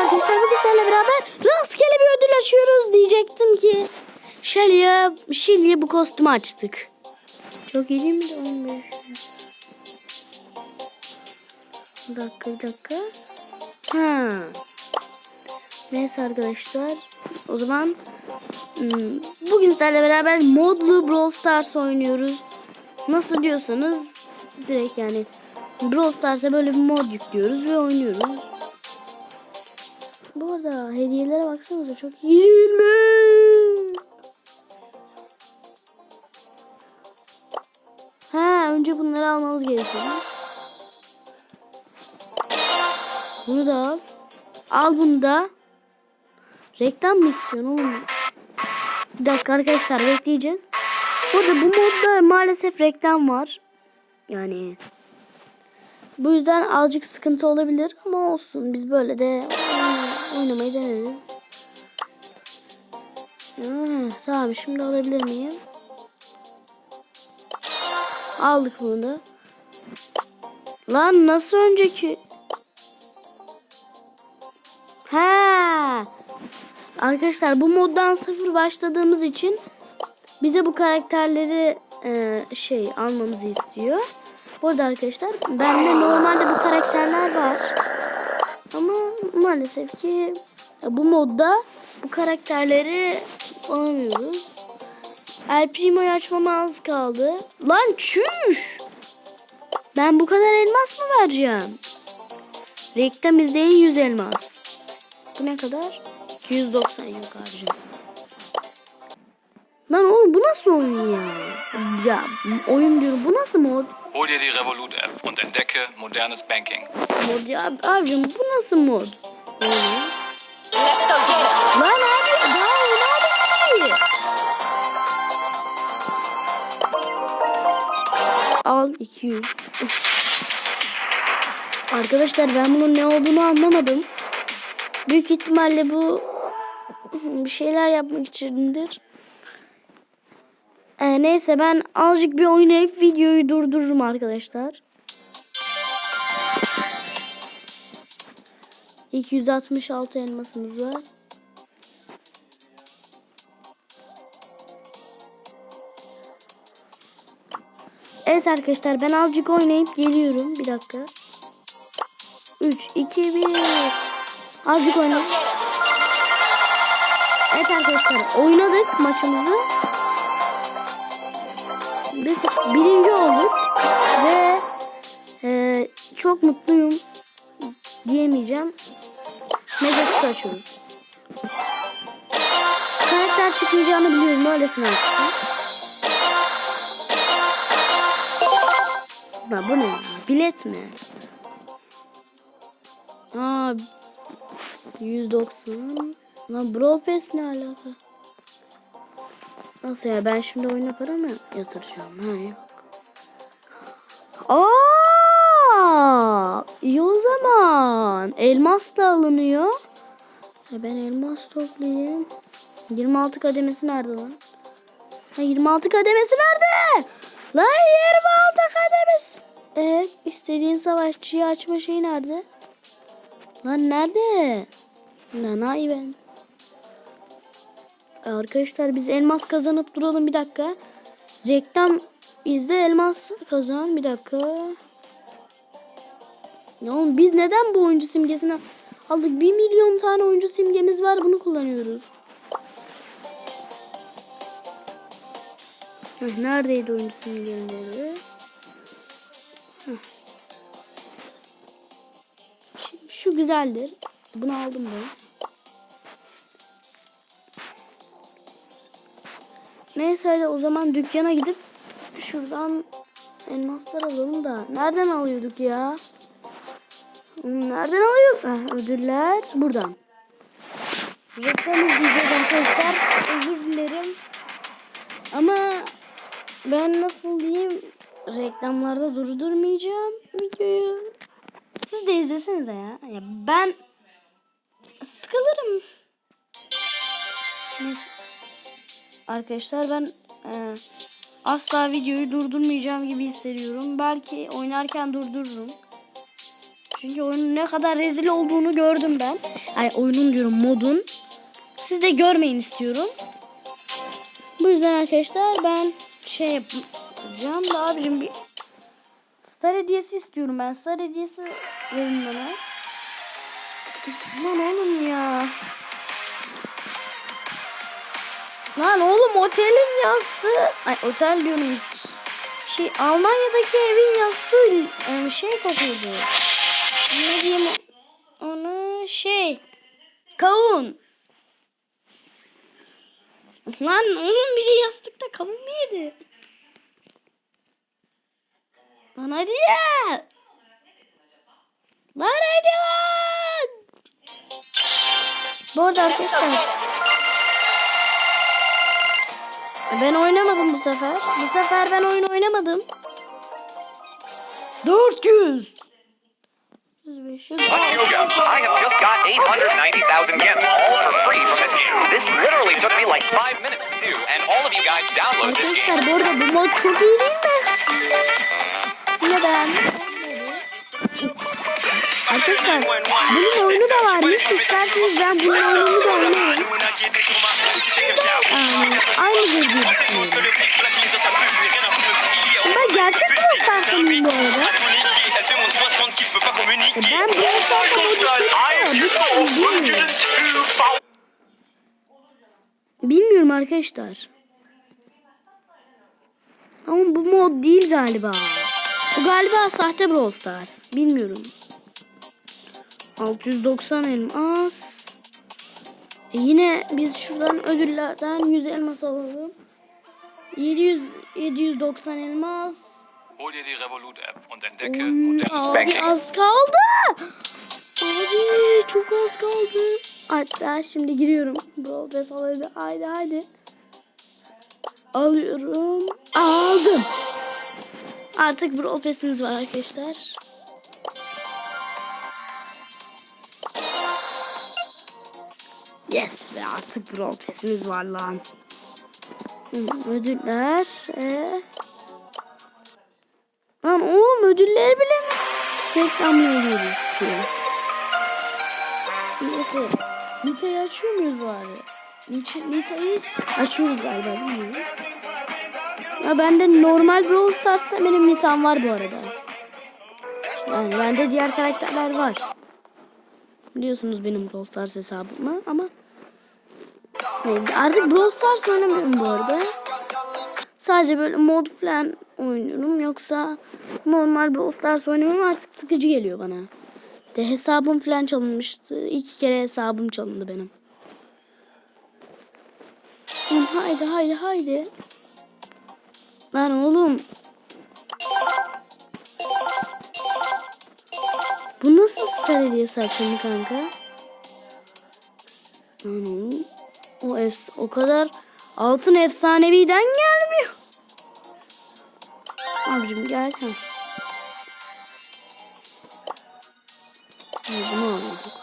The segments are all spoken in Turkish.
arkadaşlar bugün sizlerle beraber rastgele bir ödül açıyoruz diyecektim ki Shelly'e Shelly'e bu kostümü açtık. Çok iyi değil mi? 15. Bir dakika bir dakika. Ha. Neyse arkadaşlar. O zaman hmm, bugün sizlerle beraber modlu Brawl Stars oynuyoruz. Nasıl diyorsanız direkt yani Brawl Stars'a böyle bir mod yüklüyoruz ve oynuyoruz. Bu arada hediyelere baksanıza çok iyi değil mi? Ha önce bunları almamız gerekiyor. Bunu da al. Al bunu da. Reklam mı istiyorsun oğlum? Bir dakika arkadaşlar bekleyeceğiz. Burada bu modda maalesef reklam var. Yani bu yüzden azıcık sıkıntı olabilir ama olsun. Biz böyle de oynamayı deneriz. Ha, tamam şimdi alabilir miyim? Aldık bunu da. Lan nasıl önceki? Ha. Arkadaşlar bu moddan sıfır başladığımız için bize bu karakterleri e, şey almamızı istiyor. Bu arada arkadaşlar bende normalde bu karakterler var. Ama maalesef ki bu modda bu karakterleri alamıyoruz. El Primo'yu açmama az kaldı. Lan çüş! Ben bu kadar elmas mı vereceğim? Reklam izleyin 100 elmas. Bu ne kadar? 290 yok harcam. Lan oğlum bu nasıl oyun ya? Ya oyun diyorum bu nasıl mod? Hol dir die Revolut App und entdecke modernes Banking. Mod ya abicim bu nasıl mod? Öyle. Let's go get 'em. Lan abi daha oynamadık ki. Al 200. Arkadaşlar ben bunun ne olduğunu anlamadım. Büyük ihtimalle bu bir şeyler yapmak içindir. Ee, neyse ben azıcık bir oynayıp videoyu durdururum arkadaşlar. 266 elmasımız var. Evet arkadaşlar ben azıcık oynayıp geliyorum. Bir dakika. 3, 2, 1. Azıcık oynayayım. Evet arkadaşlar oynadık maçımızı. Bir, birinci olduk. Ve e, çok mutluyum diyemeyeceğim. Mega kutu. Karakter çıkmayacağını biliyorum. Öylesine açtım. Lan bu ne? Bilet mi? Aa, 190. Lan Brawl Pass ne alaka? Nasıl ya? Ben şimdi oyuna para mı yatıracağım? Ha yok. Aa, iyi o zaman. Elmas da alınıyor. Ha, ben elmas toplayayım. 26 kademesi nerede lan? Ha 26 kademesi nerede? Lan 26 kademesi. Evet istediğin savaşçıyı açma şeyi nerede? Lan nerede? Lan ay ben. Arkadaşlar biz elmas kazanıp duralım bir dakika. Reklam izle elmas kazan bir dakika. Ya oğlum biz neden bu oyuncu simgesini aldık? Bir milyon tane oyuncu simgemiz var bunu kullanıyoruz. Heh, neredeydi oyuncu simgeleri? Şu güzeldir. Bunu aldım ben. Neyse hadi o zaman dükkana gidip şuradan elmaslar alalım da. Nereden alıyorduk ya? Nereden alıyorduk? Heh, ödüller buradan. Reklam izleyeceğiz arkadaşlar. Özür dilerim. Ama ben nasıl diyeyim reklamlarda durdurmayacağım videoyu. Siz de izlesenize ya. ya ben sıkılırım. Neyse. Arkadaşlar ben e, asla videoyu durdurmayacağım gibi hissediyorum. Belki oynarken durdururum. Çünkü oyunun ne kadar rezil olduğunu gördüm ben. Ay oyunun diyorum modun. Siz de görmeyin istiyorum. Bu yüzden arkadaşlar ben şey yapacağım da abicim bir Star hediyesi istiyorum ben. Star hediyesi verin bana. Lan oğlum ya. Lan oğlum otelin yastığı. Ay otel diyorum. Şey Almanya'daki evin yastığı e, şey kokuyordu. Ne diyeyim ona şey kavun. Lan oğlum biri yastıkta kavun mu yedi? Lan hadi ya. Lan hadi lan. Bu arada arkadaşlar ben oynamadım bu sefer. Bu sefer ben oyun oynamadım. 400 500 Let's. I have just got 890,000 gems all for free from this game. This literally took me like five minutes to do, and all of you guys download this game. Arkadaşlar bu arada bu mod çok iyi değil mi? Niye beğendin? Arkadaşlar bunun oyunu da varmış. İsterseniz ben bunun oyununu da oynarım. Aynı düşünüyorum. Ben gerçek Brawl Stars'tayım bu arada. E ben Brawl. Bilmiyorum arkadaşlar. Ama bu mod değil galiba. Bu galiba sahte Brawl Stars. Bilmiyorum. 690 elmas. E yine biz şuradan ödüllerden 100 elmas alalım. 700 790 elmas. Hol dir die Revolut-App und entdecke modernes abi Banking. az kaldı. Abi çok az kaldı. Hatta şimdi giriyorum. Brawl Pass alayım. Haydi haydi. Alıyorum. Aldım. Artık Brawl Pass'imiz var arkadaşlar. Yes ve artık Brawl Pass'imiz var lan. Hmm, ödüller. Ee, Lan oğlum ödülleri bile mi reklamlıyoruz ki? Neyse. Nita'yı açıyor muyuz bari? Nita- Nita'yı açıyoruz galiba bilmiyorum. Ya bende normal Brawl Stars'ta benim Nita'm var bu arada. Yani bende diğer karakterler var. Biliyorsunuz benim Brawl Stars hesabımı ama Evet, artık Brawl Stars oynamıyorum bu arada. Sadece böyle mod falan oynuyorum. Yoksa normal Brawl Stars oynuyorum artık sıkıcı geliyor bana. De hesabım falan çalınmıştı. İki kere hesabım çalındı benim. Haydi haydi haydi. Lan oğlum. Star hediyesi açıldı kanka? Oğlum. O efs o kadar altın efsaneviden gelmiyor. Abicim gel. Ha. Ha, Bunu alıyorduk.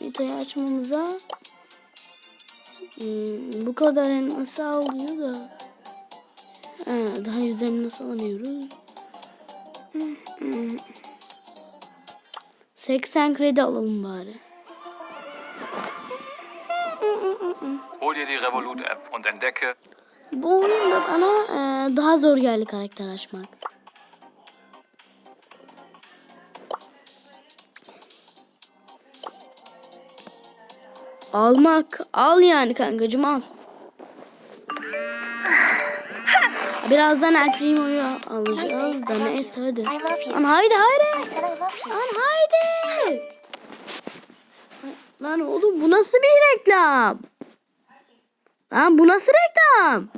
Vitayı açmamıza hmm, bu kadar elması alıyor da ha, daha yüz elması alamıyoruz. Hmm, hmm. 80 kredi alalım bari. Hol dir die Revolut-App und entdecke Bu oyunda bana e, daha zor geldi karakter açmak. Almak. Al yani kankacım al. Birazdan El Primo'yu alacağız da neyse hadi. Lan haydi haydi. Lan haydi. Lan oğlum bu nasıl bir reklam? Lan bu nasıl reklam?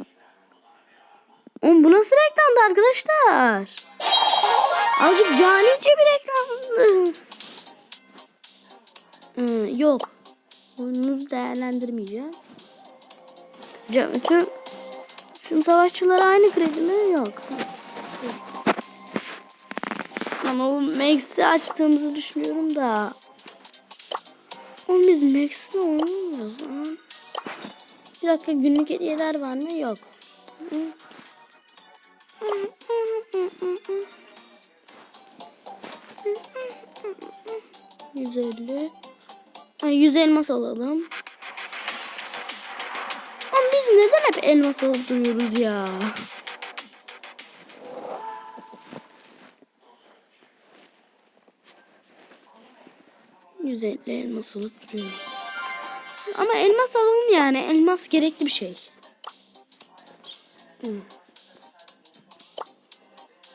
Oğlum bu nasıl reklamdı arkadaşlar? Azıcık canice bir reklam. Ee, yok. Oyununuzu değerlendirmeyeceğim. Tüm, tüm savaşçılara aynı kredi mi? Yok. O Max'i açtığımızı düşünüyorum da. Oğlum biz Max'le oynamıyoruz lan. Bir dakika günlük hediyeler var mı? Yok. 150. Ha, 100 elmas alalım. Ama biz neden hep elmas alıp duruyoruz ya? Yüz elli elmas alıp duruyorum. Ama elmas alalım yani. Elmas gerekli bir şey. Hı.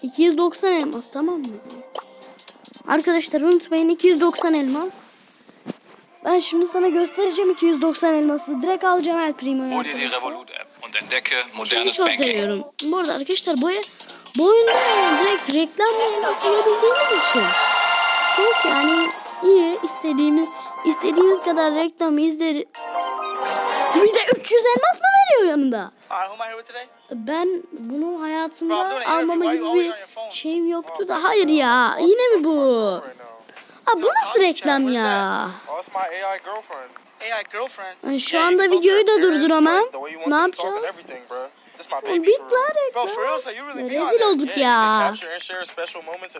290 elmas tamam mı? Arkadaşlar unutmayın 290 elmas. Ben şimdi sana göstereceğim 290 elması. Direkt alacağım El Primo'yu. Hol dir die Revolut App und entdecke Seni modernes çok Banking. seviyorum. Bu arada arkadaşlar bu, bu oyunda direkt reklam elmas alabildiğimiz için çok yani iyi istediğimiz istediğimiz kadar reklam izler. Bir de 300 elmas mı veriyor yanında? Ben bunu hayatımda almama gibi bir şeyim yoktu da. Hayır ya. Yine mi bu? Aa, bu nasıl reklam ya? Oh, it's my AI girlfriend. AI girlfriend. Ben şu anda videoyu da durduramam. Ne yapacağız? Everything, bro. This my baby. Oğlum for Bit real. lan Bro, for real, reklam. so you really be on Rezil olduk ya.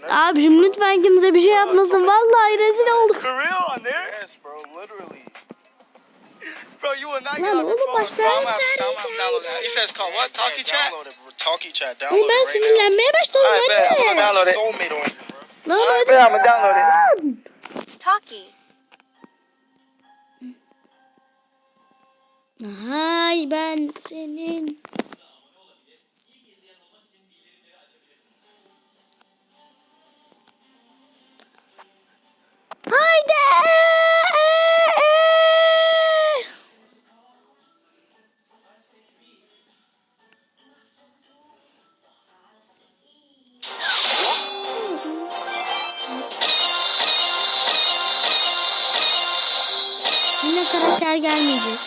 Abicim lütfen kimse bir şey yapmasın. Vallahi rezil olduk. Bro, you will not get Lan oğlum what? Talkie chat? Talkie chat. Oğlum Download ben sinirlenmeye başladım. Download it. I'm gonna download it. Talkie. Hay ben senin. Haydi. Yine karakter gelmeyecek.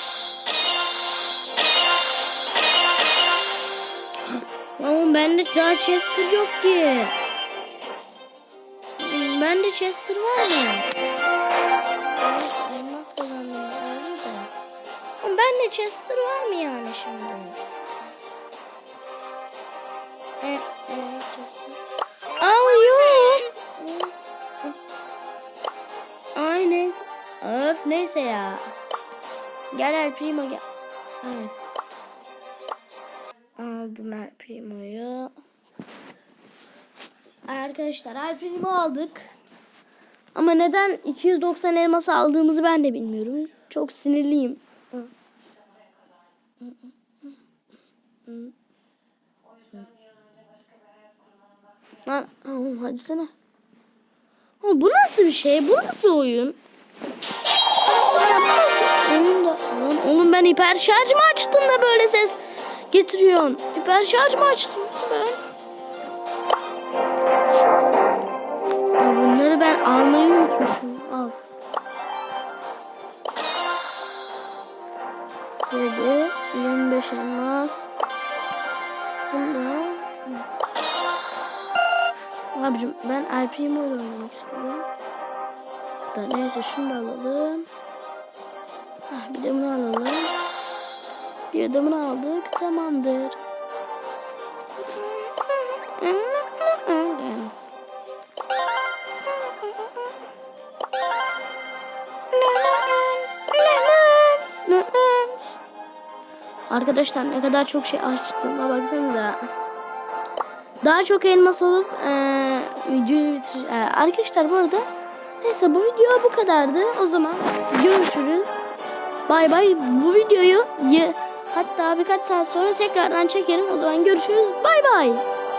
Ama bende daha Chester yok ki. Chester var mı? Elmas kazandım öyle de. Ama bende Chester var mı yani şimdi? E, e, Chester. Aa yok. Ay neyse. Öf neyse ya. Gel El Primo gel. Evet. Aldım El Primo'yu. Arkadaşlar El Primo aldık. Ama neden 290 elması aldığımızı ben de bilmiyorum. Çok sinirliyim. Lan hadi sana. Ama bu nasıl bir şey? Bu nasıl oyun? Oyun da, lan oğlum ben hiper şarj mı açtım da böyle ses getiriyorsun? Hiper şarj mı açtım ben? Bunları ben almayı unutmuşum. Al. Yedi, 25 elmas. Bundan. Abicim ben El Primo ile oynamak istiyorum. Da neyse şunu da alalım. Ah, bir de bunu alalım. Bir de bunu aldık. Tamamdır. Arkadaşlar ne kadar çok şey açtım. Baksanıza. Daha çok elmas alıp eee videoyu bitir. eee, arkadaşlar bu arada neyse bu video bu kadardı. O zaman görüşürüz. Bay bay. Bu videoyu hatta birkaç saat sonra tekrardan çekerim. O zaman görüşürüz. Bay bay.